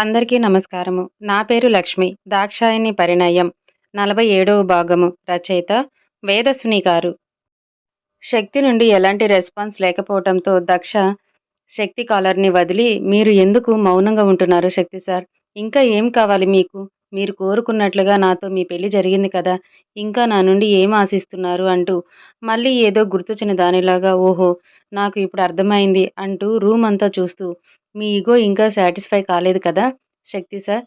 అందరికీ నమస్కారము. నా పేరు లక్ష్మి. దాక్షాయణి పరిణయం. నలభై ఏడవ భాగము. రచయిత వేదస్విని గారు. శక్తి నుండి ఎలాంటి రెస్పాన్స్ లేకపోవడంతో దక్ష శక్తి కాలర్ని వదిలి మీరు ఎందుకు మౌనంగా ఉంటున్నారు శక్తి సార్? ఇంకా ఏం కావాలి మీకు? మీరు కోరుకున్నట్లుగా నాతో మీ పెళ్ళి జరిగింది కదా? ఇంకా నా నుండి ఏం ఆశిస్తున్నారు అంటూ మళ్ళీ ఏదో గుర్తొచ్చిన దానిలాగా ఓహో నాకు ఇప్పుడు అర్థమైంది అంటూ రూమ్ అంతా చూస్తూ మీ ఈగో ఇంకా సాటిస్ఫై కాలేదు కదా? శక్తి సార్.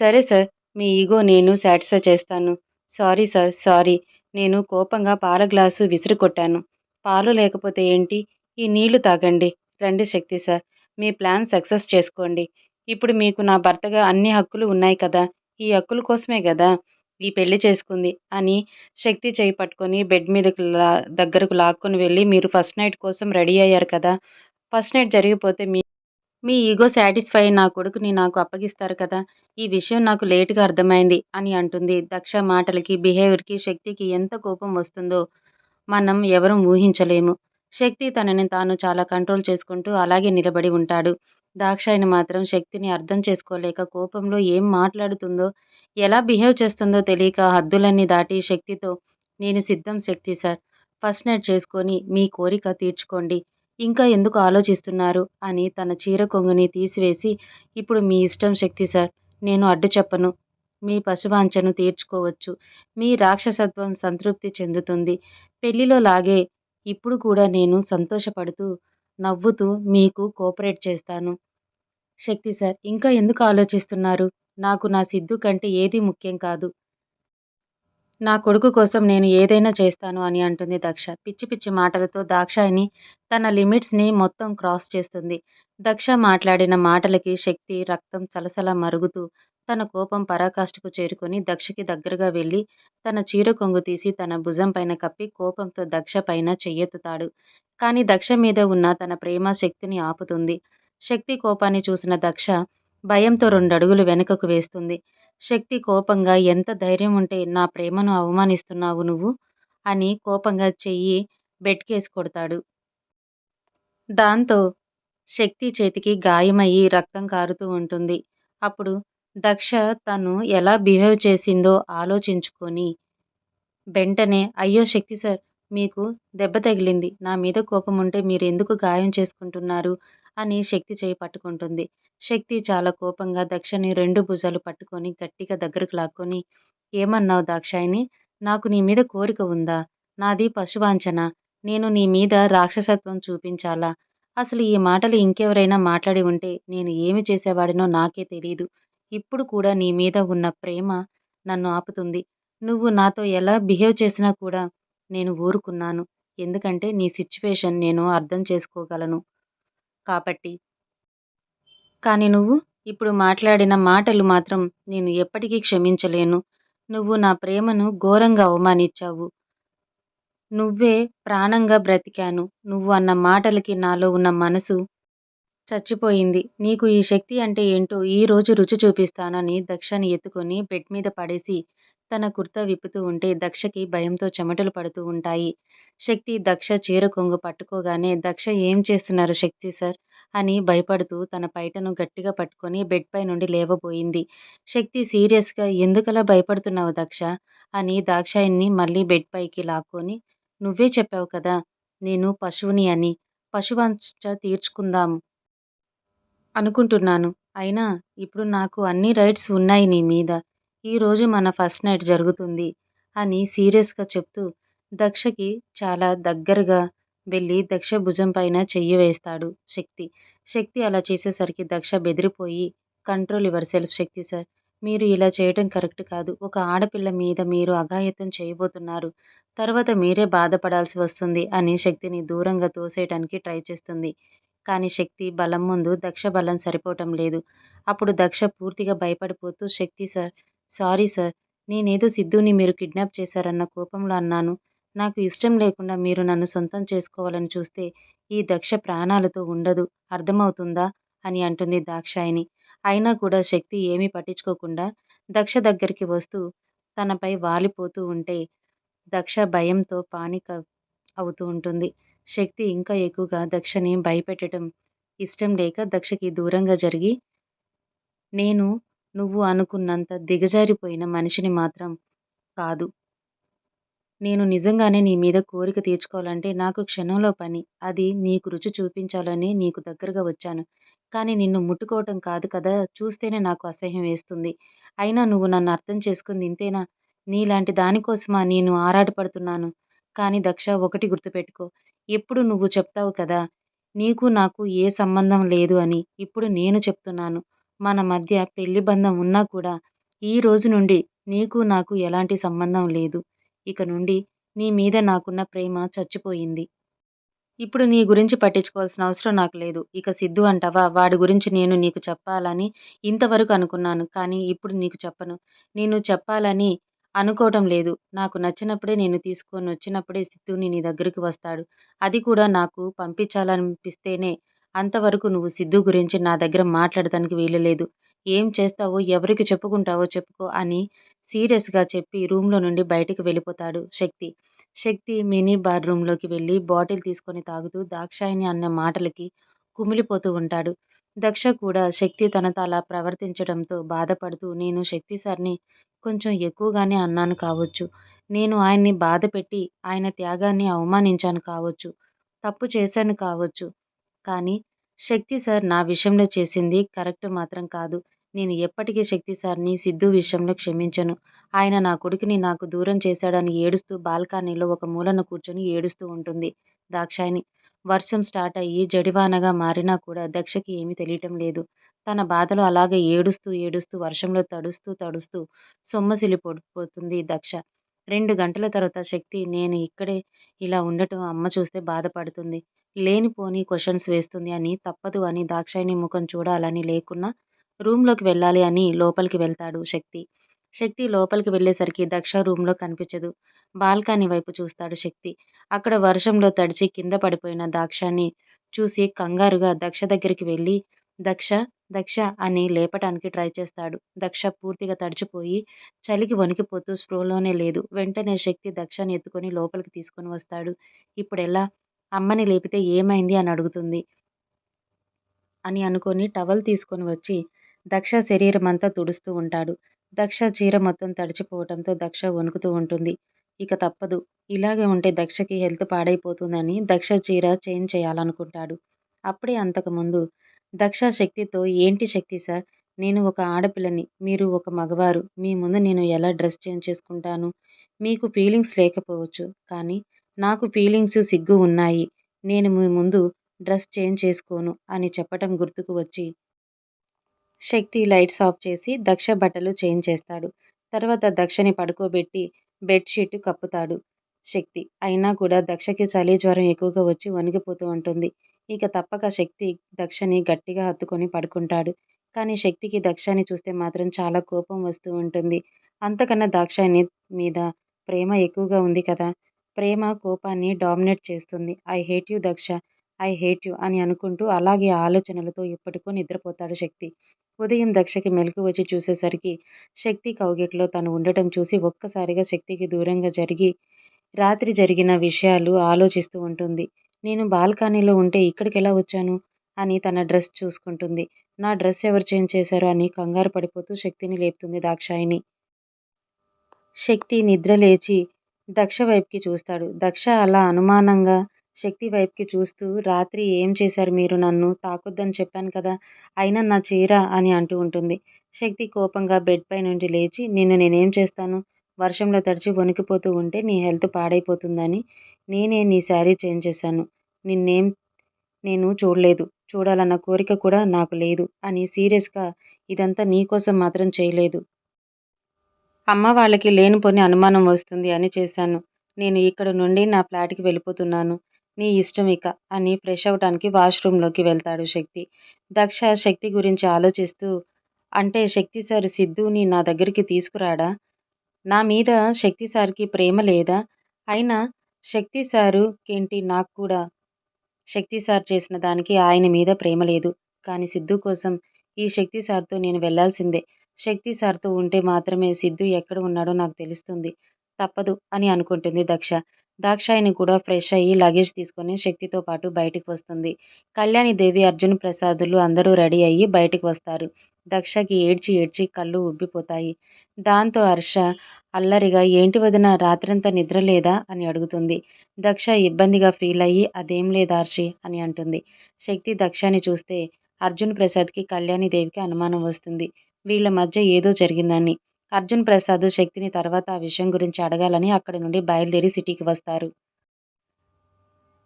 సరే సార్ మీ ఈగో నేను సాటిస్ఫై చేస్తాను. Sorry sir sorry. నేను కోపంగా పాల గ్లాసు విసిరి కొట్టాను. పాలు లేకపోతే ఏంటి? ఈ నీళ్ళు తాగండి. రండి శక్తి సార్. మీ ప్లాన్ సక్సెస్ చేసుకోండి. ఇప్పుడు మీకు నా భర్తగా అన్ని హక్కులు ఉన్నాయి కదా? ఈ హక్కుల కోసమే కదా? ఈ పెళ్ళి చేసుకుంది అని శక్తి చేయి పట్టుకొని బెడ్ మీదకు లా దగ్గరకు లాక్కొని వెళ్ళి మీరు ఫస్ట్ నైట్ కోసం రెడీ అయ్యారు కదా? ఫస్ట్ నైట్ జరిగిపోతే మీ మీ ఈగో సాటిస్ఫై నా కొడుకుని నాకు అప్పగిస్తారు కదా ఈ విషయం నాకు లేటుగా అర్థమైంది అని అంటుంది. దక్ష మాటలకి బిహేవియర్కి శక్తికి ఎంత కోపం వస్తుందో మనం ఎవరూ ఊహించలేము. శక్తి తనని తాను చాలా కంట్రోల్ చేసుకుంటూ అలాగే నిలబడి ఉంటాడు. దాక్షాయిని మాత్రం శక్తిని అర్థం చేసుకోలేక కోపంలో ఏం మాట్లాడుతుందో ఎలా బిహేవ్ చేస్తుందో తెలియక హద్దులన్నీ దాటి శక్తితో నేను సిద్ధం శక్తి సార్ ఫస్ట్ నైట్ చేసుకొని మీ కోరిక తీర్చుకోండి ఇంకా ఎందుకు ఆలోచిస్తున్నారు? అని తన చీర కొంగుని తీసివేసి ఇప్పుడు మీ ఇష్టం శక్తి సార్ నేను అడ్డు చెప్పను. మీ పశువాంఛను తీర్చుకోవచ్చు. మీ రాక్షసత్వం సంతృప్తి చెందుతుంది. పెళ్ళిలో లాగే ఇప్పుడు కూడా నేను సంతోషపడుతూ నవ్వుతూ మీకు కోఆపరేట్ చేస్తాను. శక్తి సార్ ఇంకా ఎందుకు ఆలోచిస్తున్నారు? నాకు నా సిద్ధు కంటే ఏది ముఖ్యం కాదు. నా కొడుకు కోసం నేను ఏదైనా చేస్తాను అని అంటుంది దక్ష. పిచ్చి పిచ్చి మాటలతో దాక్షాయిని తన లిమిట్స్ని మొత్తం క్రాస్ చేస్తుంది. దక్ష మాట్లాడిన మాటలకి శక్తి రక్తం సలసల మరుగుతూ తన కోపం పరాకాష్ఠకు చేరుకొని దక్షకి దగ్గరగా వెళ్ళి తన చీర కొంగు తీసి తన భుజం పైన కప్పి కోపంతో దక్ష పైన చెయ్యెత్తుతాడు. కానీ దక్ష మీద ఉన్న తన ప్రేమ శక్తిని ఆపుతుంది. శక్తి కోపాన్ని చూసిన దక్ష భయంతో రెండడుగులు వెనుకకు వేస్తుంది. శక్తి కోపంగా ఎంత ధైర్యం ఉంటే నా ప్రేమను అవమానిస్తున్నావు నువ్వు? అని కోపంగా చెయ్యి బెట్కేసి కొడతాడు. దాంతో శక్తి చేతికి గాయమయ్యి రక్తం కారుతూ ఉంటుంది. అప్పుడు దక్ష తను ఎలా బిహేవ్ చేసిందో ఆలోచించుకొని వెంటనే అయ్యో శక్తి సార్ మీకు దెబ్బ తగిలింది. నా మీద కోపం ఉంటే మీరు ఎందుకు గాయం చేసుకుంటున్నారు? అని శక్తి చేయి పట్టుకుంటుంది. శక్తి చాలా కోపంగా దక్షని రెండు భుజాలు పట్టుకొని గట్టిగా దగ్గరకు లాక్కొని ఏమన్నావు దాక్షాయిని నాకు నీ మీద కోరిక ఉందా? నాది పశువాంఛన. నేను నీ మీద రాక్షసత్వం చూపించాలా? అసలు ఈ మాటలు ఇంకెవరైనా మాట్లాడి ఉంటే నేను ఏమి చేసేవాడినో నాకే తెలియదు ఇప్పుడు కూడా నీ మీద ఉన్న ప్రేమ నన్ను ఆపుతుంది. నువ్వు నాతో ఎలా బిహేవ్ చేసినా కూడా నేను ఊరుకున్నాను. ఎందుకంటే నీ సిచ్యువేషన్ నేను అర్థం చేసుకోగలను. కాబట్టి కానీ నువ్వు ఇప్పుడు మాట్లాడిన మాటలు మాత్రం నేను ఎప్పటికీ క్షమించలేను. నువ్వు నా ప్రేమను ఘోరంగా అవమానించావు. నువ్వే ప్రాణంగా బ్రతికాను. నువ్వు అన్న మాటలకి నాలో ఉన్న మనసు చచ్చిపోయింది. నీకు ఈ శక్తి అంటే ఏంటో ఈ రోజు రుచి చూపిస్తానని దక్షని ఎత్తుకొని బెడ్ మీద పడేసి తన కుర్తా విప్పుతూ ఉంటే దక్షకి భయంతో చెమటలు పడుతూ ఉంటాయి. శక్తి దక్ష చీర కొంగు పట్టుకోగానే దక్ష ఏం చేస్తున్నారు శక్తి సార్? అని భయపడుతూ తన పైటను గట్టిగా పట్టుకొని బెడ్ పై నుండి లేవబోయింది. శక్తి సీరియస్గా ఎందుకలా భయపడుతున్నావు దక్ష? అని దాక్షాయిని మళ్ళీ బెడ్ పైకి లాక్కొని నువ్వే చెప్పావు కదా నేను పశువుని అని. పశువంచ తీర్చుకుందాం అనుకుంటున్నాను. అయినా ఇప్పుడు నాకు అన్ని రైట్స్ ఉన్నాయి నీ మీద. ఈరోజు మన ఫస్ట్ నైట్ జరుగుతుంది అని సీరియస్గా చెప్తూ దక్షకి చాలా దగ్గరగా వెళ్ళి దక్ష భుజం పైన చెయ్యి వేస్తాడు శక్తి. శక్తి అలా చేసేసరికి దక్ష బెదిరిపోయి control yourself Shakti sir. మీరు ఇలా చేయడం కరెక్ట్ కాదు. ఒక ఆడపిల్ల మీద మీరు అఘాయత్వం చేయబోతున్నారు. తర్వాత మీరే బాధపడాల్సి వస్తుంది అని శక్తిని దూరంగా తోసేయడానికి ట్రై చేస్తుంది. కానీ శక్తి బలం ముందు దక్ష బలం సరిపోవటం లేదు. అప్పుడు దక్ష పూర్తిగా భయపడిపోతూ శక్తి సార్ సారీ సార్. నేనేదో సిద్ధుని మీరు కిడ్నాప్ చేశారన్న కోపంలో అన్నాను. నాకు ఇష్టం లేకుండా మీరు నన్ను సొంతం చేసుకోవాలని చూస్తే ఈ దక్ష ప్రాణాలతో ఉండదు. అర్థమవుతుందా? అని అంటుంది దాక్షాయిని అయినా కూడా శక్తి ఏమీ పట్టించుకోకుండా దక్ష దగ్గరికి వస్తూ తనపై వాలిపోతూ ఉంటే దక్ష భయంతో పానిక్ అవుతూ ఉంటుంది. శక్తి ఇంకా ఎక్కువగా దక్షని భయపెట్టడం ఇష్టం లేక దక్షకి దూరంగా జరిగి నేను నువ్వు అనుకున్నంత దిగజారిపోయిన మనిషిని మాత్రం కాదు. నేను నిజంగానే నీ మీద కోరిక తీర్చుకోవాలంటే నాకు క్షణంలో పని. అది నీకు రుచి చూపించాలని నీకు దగ్గరగా వచ్చాను. కానీ నిన్ను ముట్టుకోవటం కాదు కదా చూస్తేనే నాకు అసహ్యం వేస్తుంది. అయినా నువ్వు నన్ను అర్థం చేసుకుంది ఇంతేనా? నీలాంటి దానికోసమా నేను ఆరాటపడుతున్నాను. కానీ దక్ష ఒకటి గుర్తుపెట్టుకో. ఎప్పుడు నువ్వు చెప్తావు కదా! నీకు నాకు ఏ సంబంధం లేదు అని. ఇప్పుడు నేను చెప్తున్నాను. మన మధ్య పెళ్ళి బంధం ఉన్నా కూడా ఈ రోజు నుండి నీకు నాకు ఎలాంటి సంబంధం లేదు. ఇక నుండి నీ మీద నాకున్న ప్రేమ చచ్చిపోయింది. ఇప్పుడు నీ గురించి పట్టించుకోవాల్సిన అవసరం నాకు లేదు. ఇక సిద్ధు అంటావా? వాడి గురించి నేను నీకు చెప్పాలని ఇంతవరకు అనుకున్నాను. కానీ ఇప్పుడు నీకు చెప్పను. నేను చెప్పాలని అనుకోవటం లేదు. నాకు నచ్చినప్పుడే నేను తీసుకొని వచ్చినప్పుడే సిద్ధుని నీ దగ్గరికి వస్తాడు. అది కూడా నాకు పంపించాలనిపిస్తేనే. అంతవరకు నువ్వు సిద్ధు గురించి నా దగ్గర మాట్లాడటానికి వీలు లేదు ఏం చేస్తావో, ఎవరికి చెప్పుకుంటావో చెప్పుకో అని సీరియస్‌గా చెప్పి రూమ్‌లో నుండి బయటికి వెళ్ళిపోతాడు శక్తి. శక్తి మినీ బార్ రూమ్‌లోకి వెళ్ళి బాటిల్ తీసుకొని తాగుతూ దాక్షాయిని అన్న మాటలకి కుమిలిపోతూ ఉంటాడు. దక్ష కూడా శక్తి తనతో అలా ప్రవర్తించడంతో బాధపడుతూ నేను శక్తి సార్‌ని కొంచెం ఎక్కువగానే అన్నాను కావచ్చు. నేను ఆయన్ని బాధపెట్టి ఆయన త్యాగాన్ని అవమానించాను కావచ్చు. తప్పు చేశాను కావచ్చు. కానీ శక్తి సార్ నా విషయంలో చేసింది కరెక్ట్ మాత్రం కాదు. నేను ఎప్పటికీ శక్తి సార్‌ని సిద్ధు విషయంలో క్షమించను. ఆయన నా కొడుకుని నాకు దూరం చేశాడని ఏడుస్తూ బాల్కనీలో ఒక మూలన కూర్చొని ఏడుస్తూ ఉంటుంది దాక్షాయిని వర్షం స్టార్ట్ అయ్యి జడివానగా మారినా కూడా దక్షకి ఏమీ తెలియటం లేదు. తన బాధలు అలాగే ఏడుస్తూ ఏడుస్తూ వర్షంలో తడుస్తూ తడుస్తూ సొమ్మసిల్లిపోతుంది దక్ష. రెండు గంటల తర్వాత శక్తి నేను ఇక్కడే ఇలా ఉండటం అమ్మ చూస్తే బాధపడుతుంది. లేనిపోని క్వశ్చన్స్ వేస్తుంది అని తప్పదు అని దాక్షాయిని ముఖం చూడాలని లేకున్నా రూమ్‌లోకి వెళ్ళాలి అని లోపలికి వెళ్తాడు శక్తి. శక్తి లోపలికి వెళ్ళేసరికి దక్ష రూమ్‌లో కనిపించదు. బాల్కనీ వైపు చూస్తాడు శక్తి. అక్కడ వర్షంలో తడిచి కింద పడిపోయిన దాక్షాన్ని చూసి కంగారుగా దక్ష దగ్గరికి వెళ్ళి దక్ష దక్ష అని లేపటానికి ట్రై చేస్తాడు. దక్ష పూర్తిగా తడిచిపోయి చలికి వణికిపోతూ స్పృహలోనే లేదు. వెంటనే శక్తి దక్షని ఎత్తుకొని లోపలికి తీసుకొని వస్తాడు. ఇప్పుడెలా? అమ్మని లేపితే ఏమైంది అని అడుగుతుంది. అని అనుకొని టవల్ తీసుకొని వచ్చి దక్ష శరీరమంతా తుడుస్తూ ఉంటాడు. దక్ష చీర మొత్తం తడిచిపోవటంతో దక్ష వణుకుతూ ఉంటుంది. ఇక తప్పదు. ఇలాగే ఉంటే దక్షకి హెల్త్ పాడైపోతుందని దక్ష చీర చేంజ్ చేయాలనుకుంటాడు. అప్పుడే అంతకుముందు దక్ష శక్తితో ఏంటి శక్తి సార్! నేను ఒక ఆడపిల్లని. మీరు ఒక మగవారు. మీ ముందు నేను ఎలా డ్రెస్ చేంజ్ చేసుకుంటాను? మీకు ఫీలింగ్స్ లేకపోవచ్చు. కానీ నాకు ఫీలింగ్స్, సిగ్గు ఉన్నాయి. నేను మీ ముందు డ్రెస్ చేంజ్ చేసుకోను అని చెప్పటం గుర్తుకు వచ్చి శక్తి లైట్స్ ఆఫ్ చేసి దక్ష బట్టలు చేంజ్ చేస్తాడు. తర్వాత దక్షని పడుకోబెట్టి బెడ్షీట్ కప్పుతాడు శక్తి. అయినా కూడా దక్షకి చలి, జ్వరం ఎక్కువగా వచ్చి వణికిపోతూ ఉంటుంది. ఇక తప్పక శక్తి దక్షని గట్టిగా హత్తుకొని పడుకుంటాడు. కానీ శక్తికి దక్షని చూస్తే మాత్రం చాలా కోపం వస్తూ ఉంటుంది. అంతకన్నా దాక్షాయిని మీద ప్రేమ ఎక్కువగా ఉంది కదా! ప్రేమ కోపాన్ని డామినేట్ చేస్తుంది. I hate you Daksha! I hate you అని అనుకుంటూ అలాగే ఆలోచనలతో ఎప్పటికో నిద్రపోతాడు శక్తి. ఉదయం దక్షకి మెలకు వచ్చి చూసేసరికి శక్తి కౌగిట్లో తను ఉండటం చూసి ఒక్కసారిగా శక్తికి దూరంగా జరిగి రాత్రి జరిగిన విషయాలు ఆలోచిస్తూ ఉంటుంది. నేను బాల్కనీలో ఉంటే ఇక్కడికి ఎలా వచ్చాను? అని తన డ్రెస్ చూసుకుంటుంది. నా డ్రెస్ ఎవరు చేంజ్ చేశారు? అని కంగారు పడిపోతూ శక్తిని లేపుతుంది దాక్షాయిని శక్తి నిద్ర లేచి దక్ష వైపుకి చూస్తాడు. దక్ష అలా అనుమానంగా శక్తి వైపుకి చూస్తూ రాత్రి ఏం చేశారు మీరు? నన్ను తాకొద్దని చెప్పాను కదా! అయినా నా చీర అని అంటూ ఉంటుంది. శక్తి కోపంగా బెడ్ పై నుండి లేచి నిన్ను నేనేం చేస్తాను? వర్షంలో తడిచి వణికిపోతూ ఉంటే నీ హెల్త్ పాడైపోతుందని నేనే నీ శారీ చేంజ్ చేశాను. నిన్నేం నేను చూడలేదు. చూడాలన్న కోరిక కూడా నాకు లేదు అని సీరియస్‌గా ఇదంతా నీకోసం మాత్రం చేయలేదు. అమ్మ వాళ్ళకి లేనిపోని అనుమానం వస్తుంది అని చేశాను. నేను ఇక్కడ నుండి నా ఫ్లాట్‌కి వెళ్ళిపోతున్నాను. నీ ఇష్టం ఇక అని ఫ్రెష్ అవ్వడానికి వాష్‌రూమ్‌లోకి వెళ్తాడు శక్తి. దక్ష శక్తి గురించి ఆలోచిస్తూ అంటే శక్తి సార్ సిద్ధుని నా దగ్గరికి తీసుకురాడా? నా మీద శక్తి సార్‌కి ప్రేమ లేదా? అయినా శక్తి సారు కేంటి నాకు కూడా శక్తి సార్ చేసిన దానికి ఆయన మీద ప్రేమ లేదు. కానీ సిద్ధు కోసం ఈ శక్తి సార్‌తో నేను వెళ్ళాల్సిందే. శక్తి సార్‌తో ఉంటే మాత్రమే సిద్ధు ఎక్కడ ఉన్నాడో నాకు తెలుస్తుంది. తప్పదు అని అనుకుంటుంది దక్ష. దాక్షాయిని కూడా ఫ్రెష్ అయ్యి లగేజ్ తీసుకొని శక్తితో పాటు బయటికి వస్తుంది. కళ్యాణి దేవి అర్జున్ ప్రసాదులు అందరూ రెడీ అయ్యి బయటికి వస్తారు. దక్షకి ఏడ్చి ఏడ్చి కళ్ళు ఉబ్బిపోతాయి. దాంతో హర్ష అల్లరిగా ఏంటి వదిన రాత్రంతా నిద్ర లేదా అని అడుగుతుంది. దక్ష ఇబ్బందిగా ఫీల్ అయ్యి అదేం లేదా హర్షి అని అంటుంది. శక్తి దక్షని చూస్తే అర్జున్ ప్రసాద్‌కి, కళ్యాణి దేవికి అనుమానం వస్తుంది. వీళ్ళ మధ్య ఏదో జరిగిందని. అర్జున్ ప్రసాద్ శక్తిని తర్వాత ఆ విషయం గురించి అడగాలని అక్కడి నుండి బయలుదేరి సిటీకి వస్తారు.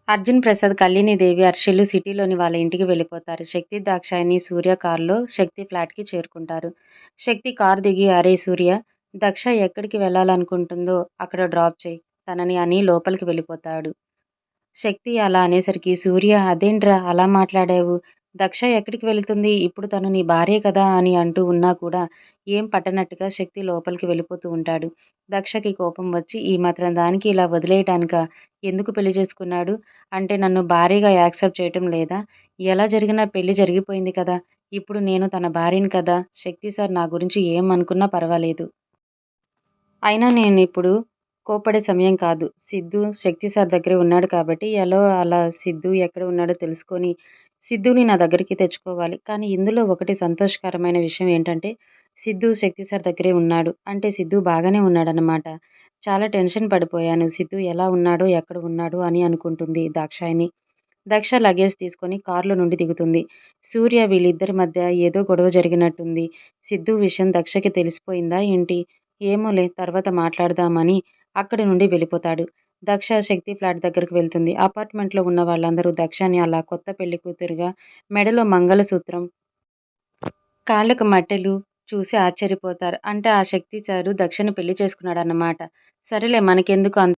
అర్జున్ ప్రసాద్, కళ్యాణీదేవి, అర్షిలు సిటీలోని వాళ్ళ ఇంటికి వెళ్ళిపోతారు. శక్తి, దాక్షాయిని సూర్య కారులో శక్తి ఫ్లాట్‌కి చేరుకుంటారు. శక్తి కారు దిగి అరే సూర్య! దక్ష ఎక్కడికి వెళ్ళాలనుకుంటుందో అక్కడ డ్రాప్ చేయి తనని అని లోపలికి వెళ్ళిపోతాడు. శక్తి అలా అనేసరికి సూర్య అదేంట్రా అలా మాట్లాడావు? దక్ష ఎక్కడికి వెళుతుంది? ఇప్పుడు తను నీ భార్యే కదా అని అంటూ ఉన్నా కూడా ఏం పట్టనట్టుగా శక్తి లోపలికి వెళ్ళిపోతూ ఉంటాడు. దక్షకి కోపం వచ్చి ఈ మాత్రం దానికి ఇలా వదిలేయటానిక ఎందుకు పెళ్ళి చేసుకున్నాడు? అంటే నన్ను భారీగా యాక్సెప్ట్ చేయటం లేదా? ఎలా జరిగినా పెళ్ళి జరిగిపోయింది కదా! ఇప్పుడు నేను తన భార్యని కదా! శక్తి సార్ నా గురించి ఏం అనుకున్నా పర్వాలేదు. అయినా నేను ఇప్పుడు కోప్పడే సమయం కాదు. సిద్ధు శక్తి సార్ దగ్గరే ఉన్నాడు కాబట్టి ఎలో అలా సిద్ధు ఎక్కడ ఉన్నాడో తెలుసుకొని సిద్ధూని నా దగ్గరికి తెచ్చుకోవాలి. కానీ ఇందులో ఒకటి సంతోషకరమైన విషయం ఏంటంటే సిద్ధు శక్తి సార్ దగ్గరే ఉన్నాడు. అంటే సిద్ధు బాగానే ఉన్నాడనమాట చాలా టెన్షన్ పడిపోయాను. సిద్ధు ఎలా ఉన్నాడో, ఎక్కడ ఉన్నాడో అని అనుకుంటుంది దాక్షాయిని దక్ష లగేజ్ తీసుకొని కారులో నుండి దిగుతుంది. సూర్య వీళ్ళిద్దరి మధ్య ఏదో గొడవ జరిగినట్టుంది. సిద్ధు విషయం దక్షకి తెలిసిపోయిందా ఏంటి? ఏమోలే తర్వాత మాట్లాడదామని అక్కడి నుండి వెళ్ళిపోతాడు. దక్ష శక్తి ఫ్లాట్ దగ్గరకు వెళ్తుంది. అపార్ట్మెంట్లో ఉన్న వాళ్ళందరూ దక్షని అలా కొత్త పెళ్ళి కూతురుగా మెడలో మంగళసూత్రం, కాళ్ళకు మట్టెలు చూసి ఆశ్చర్యపోతారు. అంటే ఆ శక్తి సారు దక్షను పెళ్ళి చేసుకున్నాడన్నమాట. సరేలే మనకెందుకు అంత